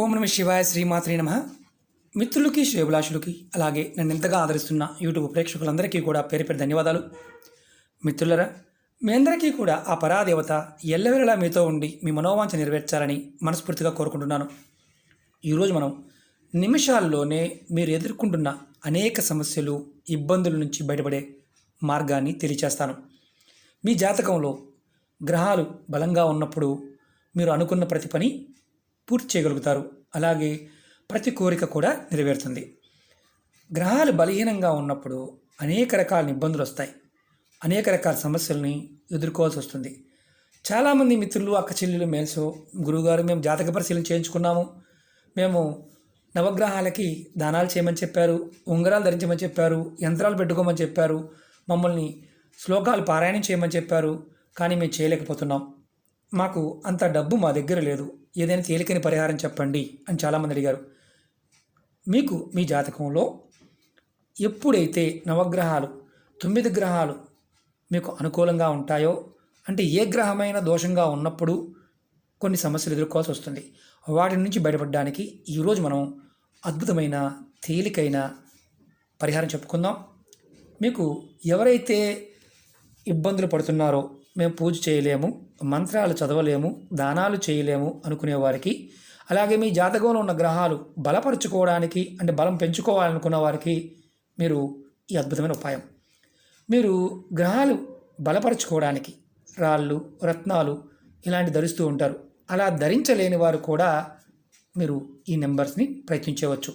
ఓం నమ శివాయ శ్రీమాత్రి నమ. మిత్రులకి శ్రేభిలాషులకి అలాగే నన్ను ఎంతగా ఆదరిస్తున్న యూట్యూబ్ ప్రేక్షకులందరికీ కూడా పేరు పేరు ధన్యవాదాలు. మిత్రులరా మీ అందరికీ కూడా ఆ పరాదేవత ఎల్లవేళలా మీతో ఉండి మీ మనోవాంఛ నెరవేర్చాలని మనస్ఫూర్తిగా కోరుకుంటున్నాను. ఈరోజు మనం నిమిషాల్లోనే మీరు ఎదుర్కొంటున్న అనేక సమస్యలు ఇబ్బందుల నుంచి బయటపడే మార్గాన్ని తెలియచేస్తాను. మీ జాతకంలో గ్రహాలు బలంగా ఉన్నప్పుడు మీరు అనుకున్న ప్రతి పని పూర్తి చేయగలుగుతారు. అలాగే ప్రతి కోరిక కూడా నెరవేరుతుంది. గ్రహాలు బలహీనంగా ఉన్నప్పుడు అనేక రకాల ఇబ్బందులు వస్తాయి. అనేక రకాల సమస్యల్ని ఎదుర్కోవాల్సి వస్తుంది. చాలామంది మిత్రులు అక్క చెల్లెలు మేల్సో గురువుగారు మేము జాతక పరిశీలన చేయించుకున్నాము. మేము నవగ్రహాలకి దానాలు చేయమని చెప్పారు ఉంగరాలు ధరించమని చెప్పారు యంత్రాలు పెట్టుకోమని చెప్పారు మమ్మల్ని శ్లోకాలు పారాయణం చేయమని చెప్పారు కానీ మేము చేయలేకపోతున్నాం. మాకు అంత డబ్బు మా దగ్గర లేదు. ఏదైనా తేలికని పరిహారం చెప్పండి అని చాలామంది అడిగారు. మీకు మీ జాతకంలో ఎప్పుడైతే నవగ్రహాలు తొమ్మిది గ్రహాలు మీకు అనుకూలంగా ఉంటాయో అంటే ఏ గ్రహమైన దోషంగా ఉన్నప్పుడు కొన్ని సమస్యలు ఎదుర్కోవాల్సి వస్తుంది. వాటి నుంచి బయటపడడానికి ఈరోజు మనం అద్భుతమైన తేలికైన పరిహారం చెప్పుకుందాం. మీకు ఎవరైతే ఇబ్బందులు పడుతున్నారో మేము పూజ చేయలేము మంత్రాలు చదవలేము దానాలు చేయలేము అనుకునే వారికి అలాగే మీ జాతకంలో ఉన్న గ్రహాలు బలపరుచుకోవడానికి అంటే బలం పెంచుకోవాలనుకున్న వారికి మీరు ఈ అద్భుతమైన ఉపాయం. మీరు గ్రహాలు బలపరుచుకోవడానికి రాళ్ళు రత్నాలు ఇలాంటి ధరిస్తూ ఉంటారు. అలా ధరించలేని వారు కూడా మీరు ఈ నెంబర్స్ని ప్రయత్నించవచ్చు.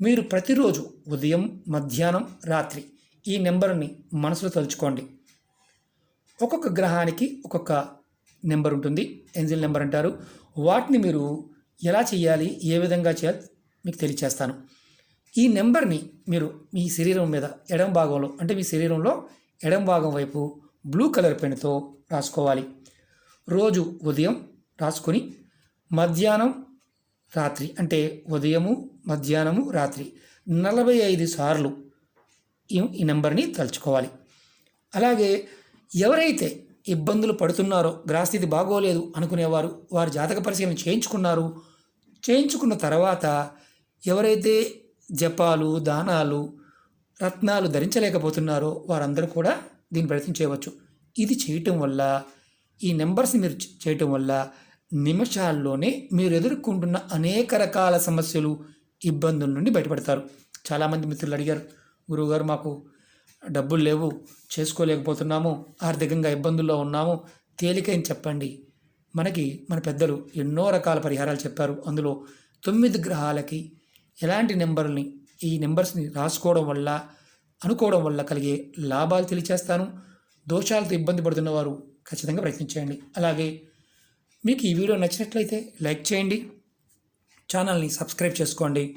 మీరు ప్రతిరోజు ఉదయం మధ్యాహ్నం రాత్రి ఈ నెంబర్ని మనసులో తలుచుకోండి. ఒక్కొక్క గ్రహానికి ఒక్కొక్క నెంబర్ ఉంటుంది. ఎంజిల్ నెంబర్ అంటారు. వాటిని మీరు ఎలా చేయాలి? ఏ విధంగా చేయాలి? మీకు తెలియచేస్తాను. ఈ నెంబర్ని మీరు మీ శరీరం మీద ఎడం భాగంలో అంటే మీ శరీరంలో ఎడం భాగం వైపు బ్లూ కలర్ పెన్తో రాసుకోవాలి. రోజు ఉదయం రాసుకొని మధ్యాహ్నం రాత్రి అంటే ఉదయము మధ్యాహ్నము రాత్రి నలభై ఐదు సార్లు ఈ ఈ నెంబర్ని తలుచుకోవాలి. అలాగే ఎవరైతే ఇబ్బందులు పడుతున్నారో గ్రహస్థితి బాగోలేదు అనుకునేవారు వారు జాతక పరిశీలన చేయించుకున్నారు. చేయించుకున్న తర్వాత ఎవరైతే జపాలు దానాలు రత్నాలు ధరించలేకపోతున్నారో వారందరూ కూడా దీన్ని ప్రయత్నం చేయవచ్చు. ఇది చేయటం వల్ల ఈ నెంబర్స్ని మీరు చేయటం వల్ల నిమిషాల్లోనే మీరు ఎదుర్కొంటున్న అనేక రకాల సమస్యలు ఇబ్బందుల నుండి బయటపడతారు. చాలామంది మిత్రులు అడిగారు గురువుగారు మాకు డబ్బులు లేవు చేసుకోలేకపోతున్నాము ఆర్థికంగా ఇబ్బందుల్లో ఉన్నాము తేలికైన చెప్పండి? మనకి మన పెద్దలు ఎన్నో రకాల పరిహారాలు చెప్పారు. అందులో తొమ్మిది గ్రహాలకి ఎలాంటి నెంబర్ని ఈ నెంబర్స్ని రాసుకోవడం వల్ల అనుకోవడం వల్ల కలిగే లాభాలు తెలియచేస్తాను. దోషాలతో ఇబ్బంది పడుతున్న వారు ఖచ్చితంగా ప్రయత్నించండి అలాగే మీకు ఈ వీడియో నచ్చినట్లయితే లైక్ చేయండి. ఛానల్ని సబ్స్క్రైబ్ చేసుకోండి.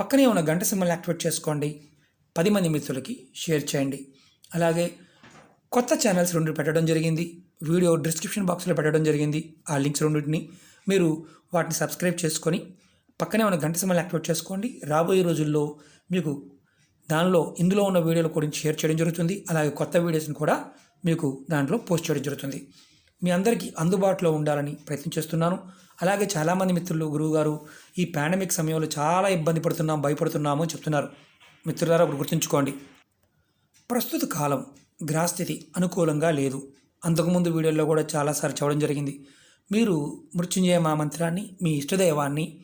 పక్కనే ఉన్న గంట సింబల్ని యాక్టివేట్ చేసుకోండి. పది మంది మిత్రులకి షేర్ చేయండి. అలాగే కొత్త ఛానల్స్ రెండు పెట్టడం జరిగింది. వీడియో డిస్క్రిప్షన్ బాక్స్లో పెట్టడం జరిగింది. ఆ లింక్స్ రెండింటిని మీరు వాటిని సబ్స్క్రైబ్ చేసుకొని పక్కనే ఉన్న గంట సింబల్ యాక్టివేట్ చేసుకోండి. రాబోయే రోజుల్లో మీకు దానిలో ఇందులో ఉన్న వీడియోల గురించి షేర్ చేయడం జరుగుతుంది. అలాగే కొత్త వీడియోస్ని కూడా మీకు దాంట్లో పోస్ట్ చేయడం జరుగుతుంది. మీ అందరికీ అందుబాటులో ఉండాలని ప్రయత్నం చేస్తున్నాను. అలాగే చాలామంది మిత్రులు గురువుగారు ఈ పాండమిక్ సమయంలో చాలా ఇబ్బంది పడుతున్నాం భయపడుతున్నాము అని చెప్తున్నారు. మిత్రులారా ఒకటి గుర్తుంచుకోండి. ప్రస్తుత కాలం గ్రహస్థితి అనుకూలంగా లేదు. అంతకుముందు వీడియోలో కూడా చాలాసార్లు చెప్పడం జరిగింది. మీరు మృత్యుంజయ మా మంత్రాన్ని మీ ఇష్టదైవాన్ని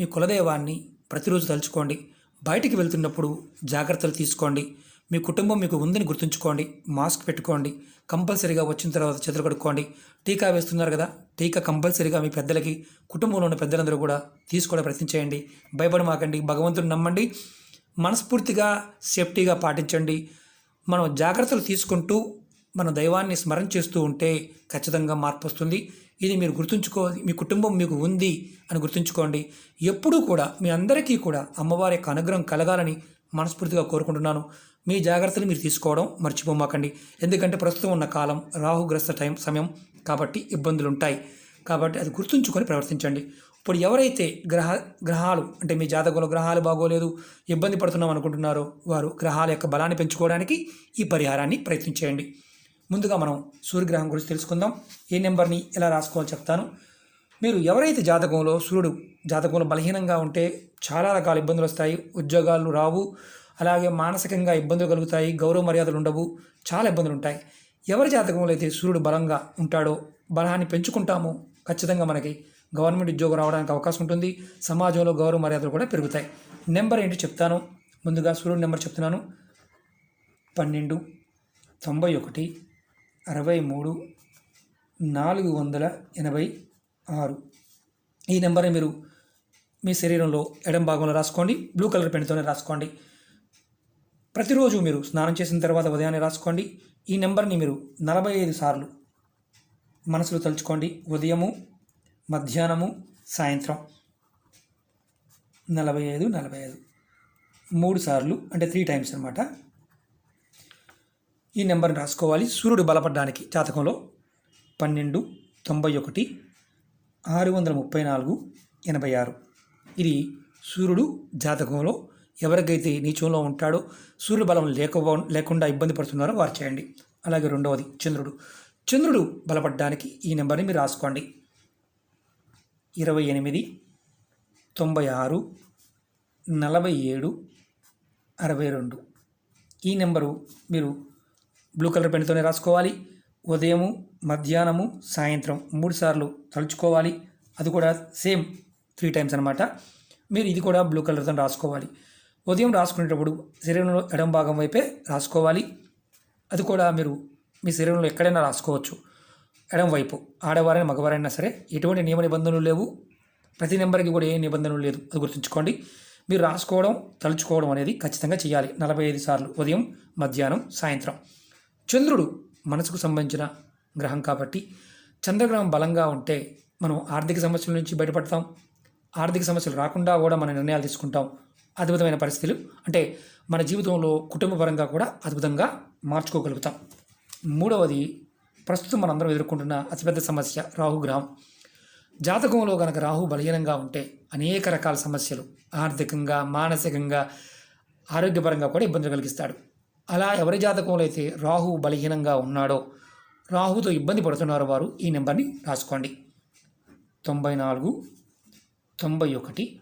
మీ కులదైవాన్ని ప్రతిరోజు తలుచుకోండి. బయటికి వెళ్తున్నప్పుడు జాగ్రత్తలు తీసుకోండి. మీ కుటుంబం మీకు ఉందని గుర్తుంచుకోండి. మాస్క్ పెట్టుకోండి. కంపల్సరీగా వచ్చిన తర్వాత చేతులు కడుక్కోండి. టీకా వేస్తున్నారు కదా టీకా కంపల్సరీగా మీ పెద్దలకి కుటుంబంలో ఉన్న పెద్దలందరూ కూడా తీసుకోవడం ప్రయత్నించేయండి భయపడమాకండి. భగవంతుని నమ్మండి. మనస్ఫూర్తిగా సేఫ్టీగా పాటించండి. మనం జాగ్రత్తలు తీసుకుంటూ మన దైవాన్ని స్మరణ చేస్తూ ఉంటే ఖచ్చితంగా మార్పు వస్తుంది. ఇది మీరు గుర్తుంచుకో మీ కుటుంబం మీకు ఉంది అని గుర్తుంచుకోండి. ఎప్పుడూ కూడా మీ అందరికీ కూడా అమ్మవారి యొక్క అనుగ్రహం కలగాలని మనస్ఫూర్తిగా కోరుకుంటున్నాను. మీ జాగ్రత్తలు మీరు తీసుకోవడం మర్చిపోమాకండి. ఎందుకంటే ప్రస్తుతం ఉన్న కాలం రాహుగ్రస్త టైం సమయం కాబట్టి ఇబ్బందులు ఉంటాయి కాబట్టి అది గుర్తుంచుకొని ప్రవర్తించండి. ఇప్పుడు ఎవరైతే గ్రహ గ్రహాలు అంటే మీ జాతకంలో గ్రహాలు బాగోలేదు ఇబ్బంది పడుతున్నాం అనుకుంటున్నారో వారు గ్రహాల యొక్క బలాన్ని పెంచుకోవడానికి ఈ పరిహారాన్ని ప్రయత్నించేయండి ముందుగా మనం సూర్యగ్రహం గురించి తెలుసుకుందాం. ఏ నెంబర్ని ఎలా రాసుకోవాలో చెప్తాను. మీరు ఎవరైతే జాతకంలో సూర్యుడు జాతకంలో బలహీనంగా ఉంటే చాలా రకాల ఇబ్బందులు వస్తాయి. ఉద్యోగాలు రావు. అలాగే మానసికంగా ఇబ్బందులు కలుగుతాయి. గౌరవ మర్యాదలు ఉండవు. చాలా ఇబ్బందులు ఉంటాయి. ఎవరి జాతకంలో అయితే సూర్యుడు బలంగా ఉంటాడో బలాన్ని పెంచుకుంటామో ఖచ్చితంగా మనకి. గవర్నమెంట్ ఉద్యోగం రావడానికి అవకాశం ఉంటుంది. సమాజంలో గౌరవ మర్యాదలు కూడా పెరుగుతాయి. నెంబర్ ఏంటి చెప్తాను. ముందుగా సూర్యుడు నెంబర్ చెప్తున్నాను. పన్నెండు తొంభై ఒకటి అరవై మూడు నాలుగు వందల ఎనభై ఆరు. ఈ నెంబర్ని మీరు మీ శరీరంలో ఎడం భాగంలో రాసుకోండి. బ్లూ కలర్ పెన్తోనే రాసుకోండి. ప్రతిరోజు మీరు స్నానం చేసిన తర్వాత ఉదయాన్నే రాసుకోండి. ఈ నెంబర్ని మీరు నలభై ఐదు సార్లు మనసులో తలుచుకోండి. ఉదయము మధ్యాహ్నము సాయంత్రం. నలభై ఐదు నలభై ఐదు. మూడు సార్లు అంటే త్రీ టైమ్స్ అనమాట ఈ నెంబర్ని రాసుకోవాలి. సూర్యుడు బలపడడానికి జాతకంలో పన్నెండు తొంభై ఒకటి ఆరు వందల ముప్పై నాలుగు ఎనభై ఆరు. ఇది సూర్యుడు జాతకంలో ఎవరికైతే నీచంలో ఉంటాడో సూర్యుడు బలం లేక లేకుండా ఇబ్బంది పడుతున్నారో వారు చేయండి. అలాగే రెండవది చంద్రుడు. చంద్రుడు బలపడడానికి ఈ నెంబర్ని మీరు రాసుకోండి. ఇరవై ఎనిమిది తొంభై ఆరు నలభై ఏడు అరవై రెండు. ఈ నెంబరు మీరు బ్లూ కలర్ పెన్తోనే రాసుకోవాలి. ఉదయము మధ్యాహ్నము సాయంత్రం మూడు సార్లు తలుచుకోవాలి. అది కూడా సేమ్ త్రీ టైమ్స్ అనమాట మీరు ఇది కూడా బ్లూ కలర్తో రాసుకోవాలి. ఉదయం రాసుకునేటప్పుడు శరీరంలో ఎడం భాగం వైపే రాసుకోవాలి. అది కూడా మీరు మీ శరీరంలో ఎక్కడైనా రాసుకోవచ్చు. ఎడం వైపు ఆడవారైనా మగవారైనా సరే ఎటువంటి నియమ నిబంధనలు లేవు. ప్రతి నెంబర్కి కూడా ఏ నిబంధనలు లేదు అది గుర్తుంచుకోండి. మీరు రాసుకోవడం తలుచుకోవడం అనేది ఖచ్చితంగా చేయాలి. నలభై ఐదు సార్లు ఉదయం మధ్యాహ్నం సాయంత్రం. చంద్రుడు మనసుకు సంబంధించిన గ్రహం కాబట్టి చంద్రగ్రహం బలంగా ఉంటే మనం ఆర్థిక సమస్యల నుంచి బయటపడతాం. ఆర్థిక సమస్యలు రాకుండా కూడా మన నిర్ణయాలు తీసుకుంటాం. అద్భుతమైన పరిస్థితులు. అంటే మన జీవితంలో కుటుంబ పరంగా కూడా అద్భుతంగా మార్చుకోగలుగుతాం. మూడవది ప్రస్తుతం మనందరం ఎదుర్కొంటున్న అతిపెద్ద సమస్య రాహుగ్రహం. జాతకంలో కనుక రాహు బలహీనంగా ఉంటే అనేక రకాల సమస్యలు ఆర్థికంగా మానసికంగా ఆరోగ్యపరంగా కూడా ఇబ్బందులు కలిగిస్తాడు. అలా ఎవరి జాతకంలో అయితే రాహు బలహీనంగా ఉన్నాడో రాహుతో ఇబ్బంది పడుతున్నారు వారు ఈ నెంబర్ని రాసుకోండి. తొంభై నాలుగు తొంభై ఒకటి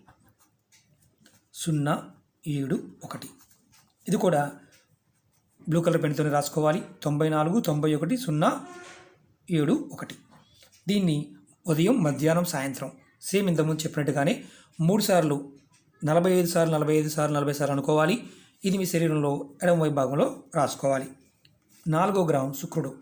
సున్నా ఏడు ఒకటి. ఇది కూడా బ్లూ కలర్ పెన్తోనే రాసుకోవాలి. తొంభై నాలుగు తొంభై ఒకటి సున్నా ఏడు ఒకటి. దీన్ని ఉదయం మధ్యాహ్నం సాయంత్రం. సేమ్ ఇంతకుముందు చెప్పినట్టుగానే మూడు సార్లు నలభై ఐదు సార్లు నలభై ఐదు సార్లు నలభై సార్లు అనుకోవాలి. ఇది మీ శరీరంలో ఎడమ వైపు భాగంలో రాసుకోవాలి. నాలుగో గ్రహం శుక్రుడు.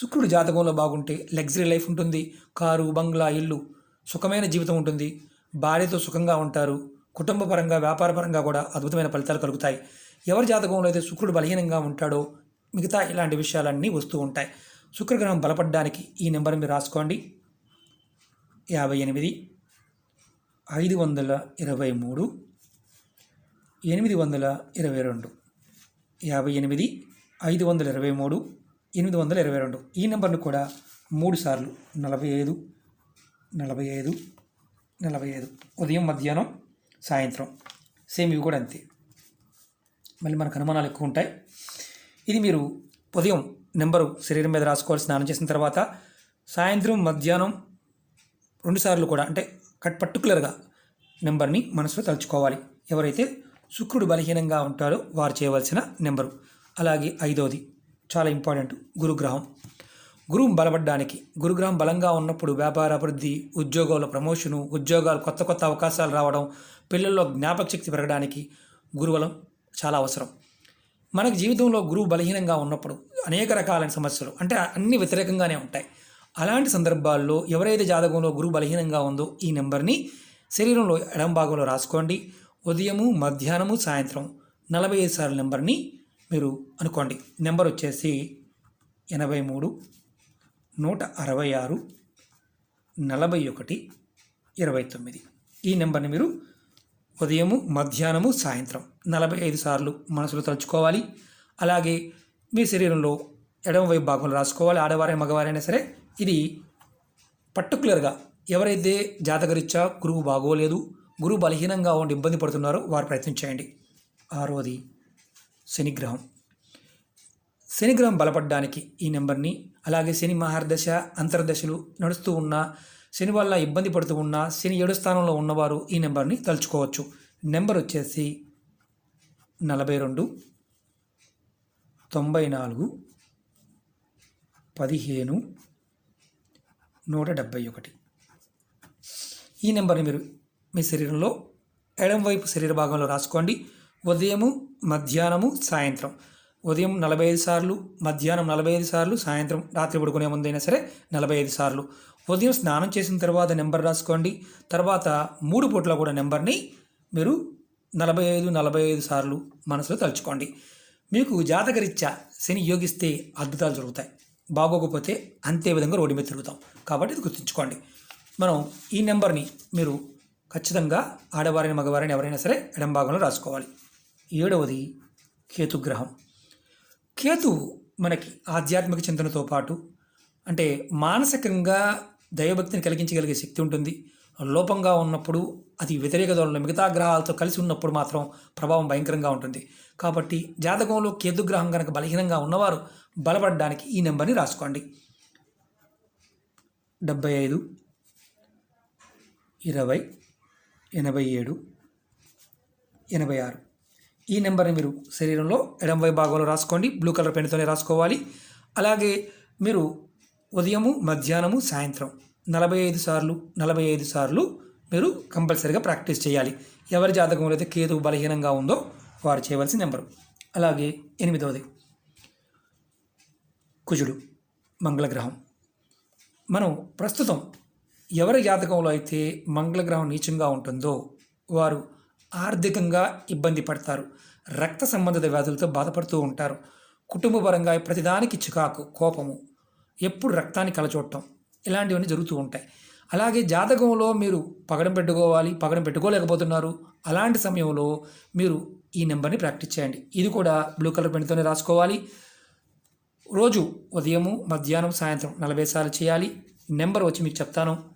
శుక్రుడు జాతకంలో బాగుంటే లగ్జరీ లైఫ్ ఉంటుంది. కారు బంగ్లా ఇల్లు సుఖమైన జీవితం ఉంటుంది. భార్యతో సుఖంగా ఉంటారు. కుటుంబపరంగా వ్యాపారపరంగా కూడా అద్భుతమైన ఫలితాలు కలుగుతాయి. ఎవరి జాతకంలో అయితే శుక్రుడు బలహీనంగా ఉంటాడో మిగతా ఇలాంటి విషయాలన్నీ వస్తూ ఉంటాయి. శుక్రగ్రహం బలపడడానికి ఈ నెంబర్ మీరు రాసుకోండి. యాభై ఎనిమిది ఐదు వందల ఇరవై మూడు ఎనిమిది వందల ఇరవై రెండు. యాభై ఎనిమిది ఐదు వందల ఇరవై మూడు ఎనిమిది వందల ఇరవై రెండు. ఈ నెంబర్ను కూడా మూడు సార్లు నలభై ఐదు నలభై ఐదు నలభై ఐదు. ఉదయం మధ్యాహ్నం సాయంత్రం. సేమ్ ఇవి కూడా అంతే. మళ్ళీ మనకు అనుమానాలు ఎక్కువ ఉంటాయి. ఇది మీరు ఉదయం నెంబరు శరీరం మీద రాసుకోవాలి స్నానం చేసిన తర్వాత సాయంత్రం మధ్యాహ్నం రెండుసార్లు కూడా అంటే కట్ పర్టికులర్గా నెంబర్ని మనసులో తలుచుకోవాలి. ఎవరైతే శుక్రుడు బలహీనంగా ఉంటారో వారు చేయవలసిన నెంబరు. అలాగే ఐదవది చాలా ఇంపార్టెంట్ గురుగ్రహం. గురువు బలపడడానికి గురుగ్రహం బలంగా ఉన్నప్పుడు వ్యాపార అభివృద్ధి ఉద్యోగాల ప్రమోషను ఉద్యోగాలు కొత్త కొత్త అవకాశాలు రావడం పిల్లల్లో జ్ఞాపక శక్తి పెరగడానికి గురువలం చాలా అవసరం. మనకు జీవితంలో గురువు బలహీనంగా ఉన్నప్పుడు అనేక రకాలైన సమస్యలు అంటే అన్ని వ్యతిరేకంగానే ఉంటాయి. అలాంటి సందర్భాల్లో ఎవరైతే జాతకంలో గురువు బలహీనంగా ఉందో ఈ నెంబర్ని శరీరంలో ఎడం భాగంలో రాసుకోండి. ఉదయము మధ్యాహ్నము సాయంత్రం నలభై ఐదు సార్లు నెంబర్ని మీరు అనుకోండి. నెంబర్ వచ్చేసి ఎనభై మూడు నూట అరవై ఆరు నలభై ఒకటి ఇరవై తొమ్మిది. ఈ నెంబర్ని మీరు ఉదయము మధ్యాహ్నము సాయంత్రం. నలభై ఐదు సార్లు మనసులో తలుచుకోవాలి. అలాగే మీ శరీరంలో ఎడమ వైపు భాగంలో రాసుకోవాలి. ఆడవారైనా మగవారైనా సరే ఇది పర్టికులర్గా ఎవరైతే జాతకరీత్యా గురువు బాగోలేదు గురువు బలహీనంగా ఉండి ఇబ్బంది పడుతున్నారో వారు ప్రయత్నం చేయండి. ఆరోది శనిగ్రహం. శనిగ్రహం బలపడడానికి ఈ నెంబర్ని అలాగే శని మహర్దశ అంతర్దశలు నడుస్తూ ఉన్న శని వల్ల ఇబ్బంది పడుతూ ఉన్న శని ఏడు స్థానంలో ఉన్నవారు ఈ నెంబర్ని తలుచుకోవచ్చు. నెంబర్ వచ్చేసి నలభై రెండు తొంభై నాలుగు పదిహేను నూట డెబ్భై ఒకటి. ఈ నెంబర్ని మీరు మీ శరీరంలో ఎడం వైపు శరీర భాగంలో రాసుకోండి. ఉదయము మధ్యాహ్నము సాయంత్రం. ఉదయం నలభై ఐదు సార్లు మధ్యాహ్నం నలభై ఐదు సార్లు సాయంత్రం రాత్రి పడుకునే ముందైనా సరే నలభై ఐదు సార్లు. ఉదయం స్నానం చేసిన తర్వాత నెంబర్ రాసుకోండి. తర్వాత మూడు పూట్ల కూడా నెంబర్ని మీరు నలభై ఐదు నలభై ఐదు సార్లు మనసులో తలుచుకోండి. మీకు జాతకరీత్యా శని యోగిస్తే అద్భుతాలు జరుగుతాయి. బాగోకపోతే అంతే విధంగా రోడ్డు మీద తిరుగుతాం. కాబట్టి ఇది గుర్తుంచుకోండి. మనం ఈ నెంబర్ని మీరు ఖచ్చితంగా ఆడవారిని మగవారిని ఎవరైనా సరే ఎడం భాగంలో రాసుకోవాలి. ఏడవది కేతుగ్రహం. కేతు మనకి ఆధ్యాత్మిక చింతనతో పాటు అంటే మానసికంగా దైవభక్తిని కలిగించగలిగే శక్తి ఉంటుంది. లోపంగా ఉన్నప్పుడు అది వ్యతిరేక ధోరణిలో మిగతా గ్రహాలతో కలిసి ఉన్నప్పుడు మాత్రం ప్రభావం భయంకరంగా ఉంటుంది. కాబట్టి జాతకంలో కేతుగ్రహం కనుక బలహీనంగా ఉన్నవారు బలపడడానికి ఈ నెంబర్ని రాసుకోండి. డెబ్బై ఐదు ఇరవై ఎనభై ఏడు ఎనభై ఆరు. ఈ నెంబర్ని మీరు శరీరంలో ఎడంవై భాగంలో రాసుకోండి. బ్లూ కలర్ పెన్తోనే రాసుకోవాలి. అలాగే మీరు ఉదయము మధ్యాహ్నము సాయంత్రం నలభై ఐదు సార్లు నలభై ఐదు సార్లు మీరు కంపల్సరీగా ప్రాక్టీస్ చేయాలి. ఎవరి జాతకంలో అయితే కేతు బలహీనంగా ఉందో వారు చేయవలసిన నెంబరు. అలాగే ఎనిమిదవది. కుజుడు మంగళగ్రహం. మనం ప్రస్తుతం ఎవరి జాతకంలో అయితే మంగళగ్రహం నీచంగా ఉంటుందో వారు ఆర్థికంగా ఇబ్బంది పడతారు. రక్త సంబంధిత వ్యాధులతో బాధపడుతూ ఉంటారు. కుటుంబపరంగా ప్రతిదానికి చికాకు కోపము. ఎప్పుడు రక్తాన్ని కలచూడటం ఇలాంటివన్నీ జరుగుతూ ఉంటాయి. అలాగే జాతకంలో మీరు పగడం పెట్టుకోవాలి పగడం పెట్టుకోలేకపోతున్నారు. అలాంటి సమయంలో మీరు ఈ నెంబర్ని ప్రాక్టీస్ చేయండి. ఇది కూడా బ్లూ కలర్ పెన్తోనే రాసుకోవాలి. రోజు ఉదయము మధ్యాహ్నం సాయంత్రం నలభై సార్లు చేయాలి. నెంబర్ వచ్చి మీకు చెప్తాను.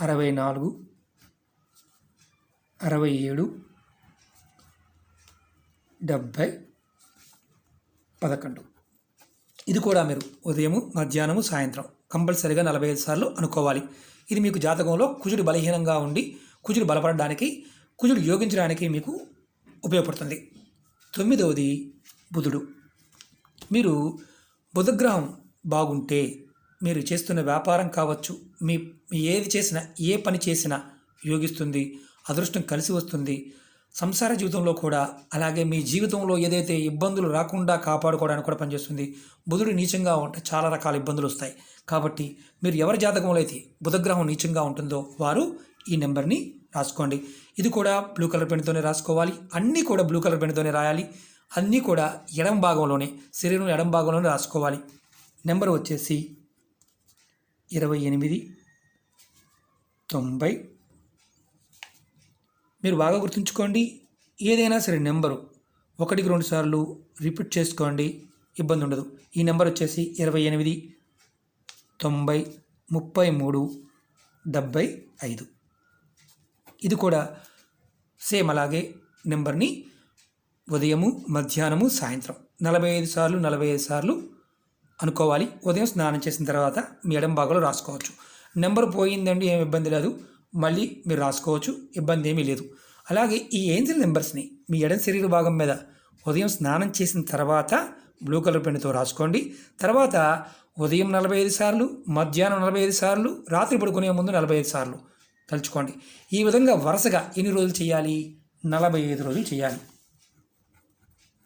అరవై నాలుగు అరవై ఏడు డెబ్భై పదకొండు. ఇది కూడా మీరు ఉదయము మధ్యాహ్నము సాయంత్రం కంపల్సరీగా నలభై ఐదు సార్లు అనుకోవాలి. ఇది మీకు జాతకంలో కుజుడు బలహీనంగా ఉండి కుజుడు బలపడడానికి కుజుడు యోగించడానికి మీకు ఉపయోగపడుతుంది. తొమ్మిదవది బుధుడు. మీరు బుధగ్రహం బాగుంటే మీరు చేస్తున్న వ్యాపారం కావచ్చు మీ మీ ఏది చేసినా ఏ పని చేసినా యోగిస్తుంది. అదృష్టం కలిసి వస్తుంది. సంసార జీవితంలో కూడా అలాగే మీ జీవితంలో ఏదైతే ఇబ్బందులు రాకుండా కాపాడుకోవడానికి కూడా పనిచేస్తుంది. బుధుడు నీచంగా ఉంటే చాలా రకాల ఇబ్బందులు వస్తాయి. కాబట్టి మీరు ఎవరి జాతకంలో అయితే బుధగ్రహం నీచంగా ఉంటుందో వారు ఈ నెంబర్ని రాసుకోండి. ఇది కూడా బ్లూ కలర్ పెన్తోనే రాసుకోవాలి. అన్నీ కూడా బ్లూ కలర్ పెన్తోనే రాయాలి. అన్నీ కూడా ఎడం భాగంలోనే శరీరం ఎడం భాగంలోనే రాసుకోవాలి. నెంబర్ వచ్చేసి ఇరవై ఎనిమిది తొంభై మీరు బాగా గుర్తుంచుకోండి. ఏదైనా సరే నెంబరు ఒకటికి రెండు సార్లు రిపీట్ చేసుకోండి. ఇబ్బంది ఉండదు. ఈ నెంబర్ వచ్చేసి ఇరవై ఎనిమిది తొంభై ముప్పై మూడు డెబ్భై ఐదు. ఇది కూడా సేమ్ అలాగే నెంబర్ని ఉదయము మధ్యాహ్నము సాయంత్రం నలభై ఐదు సార్లు నలభై ఐదు సార్లు అనుకోవాలి. ఉదయం స్నానం చేసిన తర్వాత మీ ఎడం భాగంలో రాసుకోవచ్చు. నెంబర్ పోయిందండి ఏం ఇబ్బంది లేదు. మళ్ళీ మీరు రాసుకోవచ్చు ఇబ్బంది ఏమీ లేదు. అలాగే ఈ ఏంజిల్ నెంబర్స్ని మీ ఎడం శరీర భాగం మీద ఉదయం స్నానం చేసిన తర్వాత బ్లూ కలర్ పెన్నుతో రాసుకోండి. తర్వాత ఉదయం నలభై ఐదు సార్లు మధ్యాహ్నం నలభై ఐదు సార్లు రాత్రి పడుకునే ముందు నలభై ఐదు సార్లు తలుచుకోండి. ఈ విధంగా వరుసగా ఎన్ని రోజులు చేయాలి? నలభై ఐదు రోజులు చేయాలి.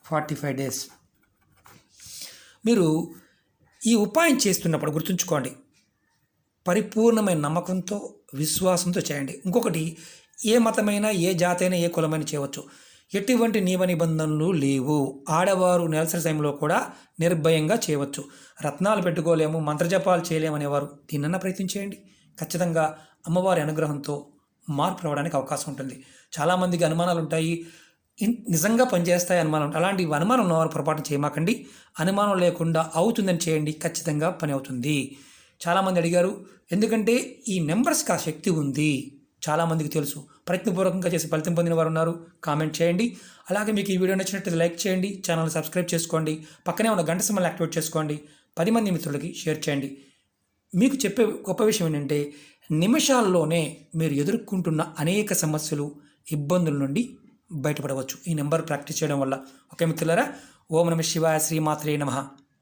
Forty five days. మీరు ఈ ఉపాయం చేస్తున్నప్పుడు గుర్తుంచుకోండి. పరిపూర్ణమైన నమ్మకంతో విశ్వాసంతో చేయండి. ఇంకొకటి ఏ మతమైనా ఏ జాతైనా ఏ కులమైనా చేయవచ్చు. ఎటువంటి నియమ నిబంధనలు లేవు. ఆడవారు నెలసరి సమయంలో కూడా నిర్భయంగా చేయవచ్చు. రత్నాలు పెట్టుకోలేము మంత్రజపాలు చేయలేము అనేవారు దీన్నన్నా ప్రయత్నం చేయండి. ఖచ్చితంగా అమ్మవారి అనుగ్రహంతో మార్పు రావడానికి అవకాశం ఉంటుంది. చాలామందికి అనుమానాలు ఉంటాయి. నిజంగా పనిచేస్తాయి అనుమానం అలాంటి అనుమానం ఉన్నవారు పొరపాటు చేయమాకండి. అనుమానం లేకుండా అవుతుందని చేయండి. ఖచ్చితంగా పని అవుతుంది. చాలామంది అడిగారు ఎందుకంటే ఈ నెంబర్స్కి ఆ శక్తి ఉంది? చాలామందికి తెలుసు. ప్రయత్నపూర్వకంగా చేసి ఫలితం పొందిన వారు ఉన్నారు. కామెంట్ చేయండి. అలాగే మీకు ఈ వీడియో నచ్చినట్లయితే లైక్ చేయండి ఛానల్ సబ్స్క్రైబ్ చేసుకోండి పక్కనే ఉన్న గంట సింబల్ యాక్టివేట్ చేసుకోండి పది మంది మిత్రులకి షేర్ చేయండి. మీకు చెప్పే గొప్ప విషయం ఏంటంటే నిమిషాల్లోనే మీరు ఎదుర్కొంటున్న అనేక సమస్యలు ఇబ్బందుల నుండి బయటపడవచ్చు. ఈ నెంబర్ ప్రాక్టీస్ చేయడం వల్ల. ఓకే మిత్రులారా ఓం నమ శివాయ శ్రీమాత్రే నమ.